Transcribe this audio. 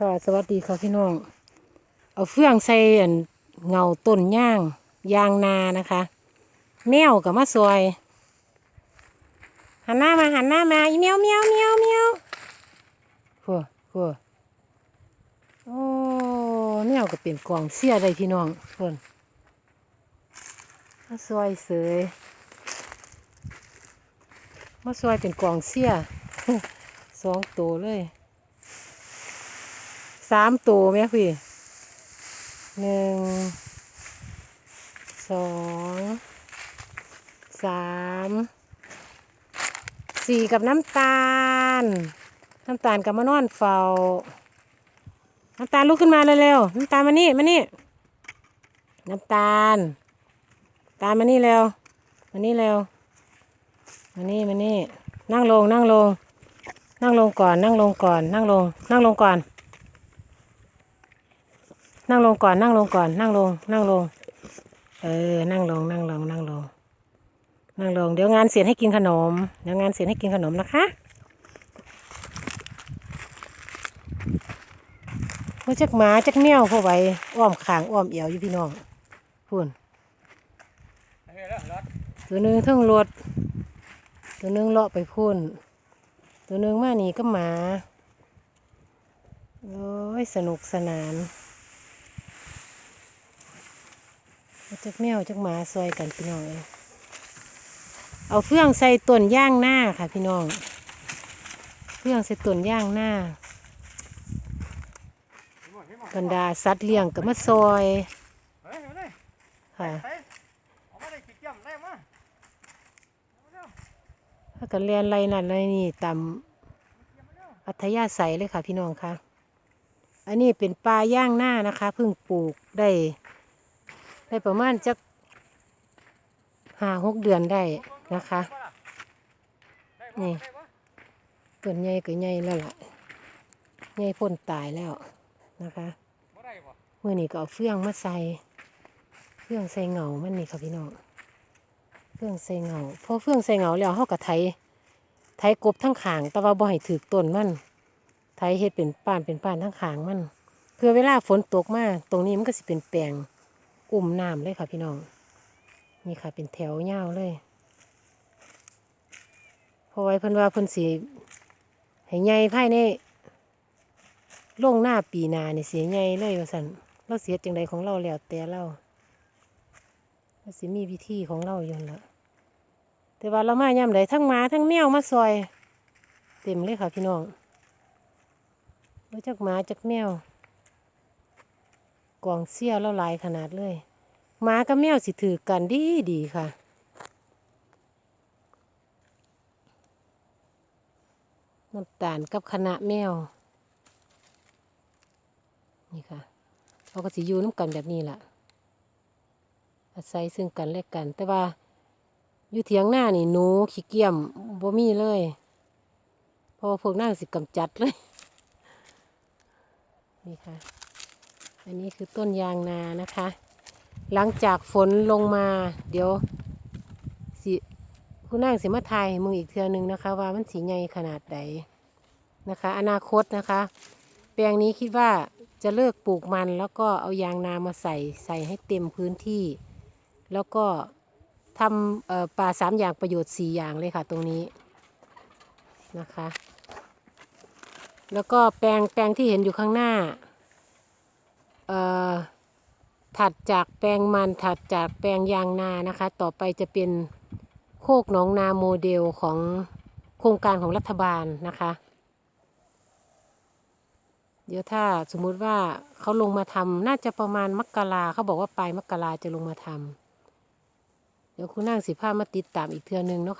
ค่ะ สวัสดีค่ะพี่น้อง เอาเฟื่องใส่อันเงาต้นย่าง ยางนานะคะ แมวกับมาซอยหันหน้ามาหันหน้ามาอีเมียวเมียวเมียวเมียวพัวพัวโอ้แมวก็เป็นกองเสียได้พี่น้องเพิ่นมาซอยเสยมาซอยเป็นกองเสียสองตัวเลย สามตัวไหมพี่หนึ่งสองสามสี่กับน้ำตาล น้ำตาลกับมานอนเฝ้า น้ำตาลลุกขึ้นมาเร็วๆน้ำตาลมานี่มานี่น้ำตาล ตาลมานี่เร็วมานี่เร็วมานี่มานี่นั่งลงนั่งลง นั่งลงก่อน นั่งลงก่อน นั่งลง นั่งลงก่อน นั่งลงก่อนนั่งลงก่อน นั่งลง นั่งลง เออ นั่งลง นั่งลง นั่งลง นั่งลง เดี๋ยวงานเสร็จให้กินขนม เดี๋ยวงานเสร็จให้กินขนมนะคะเมื่อจักหมาจักแมวเข้าไปอ้อมขางอ้อมเอวอยู่พี่น้องพูนตัวหนึงทั้งรถตัวหนึงเลาะไปพุ่นตัวหนึงมาหนีก็หมา โอ้ย สนุกสนานเอา จักแมวจักหมาซอยกันพี่น้องเอ้ยเอาเฟื่องใส่ต้นย่างหน้าค่ะ พี่น้อง เฟื่องใส่ต้นย่างหน้าบรรดาสัตว์เลี้ยงก็มาซอยค่ะถ้ากันเรียนไรนั่นไรนี่ตามอัธยาศัยเลยค่ะ พี่น้องค่ะ อันนี้เป็นปลาย่างหน้านะคะเพิ่งปลูกได้ ได้ประมาณจักห้าหกเดือนได้นะคะ นี่ได้บ่ต้นใหญ่ก็ใหญ่แล้วล่ะใหญ่พ้นตายแล้วนะคะเมื่อนี้ก็เอาเฟื่องมาใส่เฟื่องใส่เงามันนี่ค่ะพี่น้องเฟื่องใส่เงาพอเฟื่องใส่เงาแล้วเขาก็ไถไถกบทั้งขางแต่ว่าบ่ให้ถือต้นมันไถเฮ็ดเป็นป้านเป็นป้านทั้งขางมันเพื่อเวลาฝนตกมาตรงนี้มันก็สิเป็นแปลง อุ่มน้ำเลยค่ะพี่น้อง นี่ค่ะเป็นแถวยาวเลยพอไว้เพิ่นว่าเพิ่นสิให้ใหญ่ภายในลงหน้าปีนานี่เสียใหญ่เลยว่าสันเราเสียจังใดของเราแล้วแต่เราเราสิมีวิธีของเราอยู่ละแต่ว่าเรามาย่ำใดทั้งหมาทั้งแมวมาซอย เต็มเลยค่ะพี่น้องรู้จักหมาจักแมว กองเสี้ยเราหลายขนาดเลยหมากับแมวสิถือกันดีดีค่ะน้ำตาลกับคณะแมว นี่ค่ะเขาก็สิอยู่น้ำกันแบบนี้แหละอาศัยซึ่งกันและกัน แต่ว่าอยู่เถียงหน้านี่หนูขี้เกียจบ่มีเลยพราะว่าพวกนั่งสิกำจัดเลย นี่ค่ะ อันนี้คือต้นยางนานะคะ หลังจากฝนลงมาเดี๋ยวสิคุณนางสิมาทายมึงอีกเทือหนึงนะคะ ว่ามันสีใหญ่ขนาดใดนะคะ อนาคตนะคะ แปลงนี้คิดว่าจะเลิกปลูกมันแล้วก็เอายางนามาใส่ใส่ให้เต็มพื้นที่ แล้วก็ทำป่าสามอย่างประโยชน์สี่อย่างเลยค่ะตรงนี้นะคะ แล้วก็แปลงแปลงที่เห็นอยู่ข้างหน้า ถัดจากแปลงมันถัดจากแปลงยางนานะคะ ต่อไปจะเป็นโคกหนองนาโมเดลของโครงการของรัฐบาลนะคะ เดี๋ยวถ้าสมมุติว่าเขาลงมาทำน่าจะประมาณมกราเขาบอกว่าปลายมกราจะลงมาทำเดี๋ยวคุณนางสิพามาติดตามอีกเทือนึงเนาะค่ะ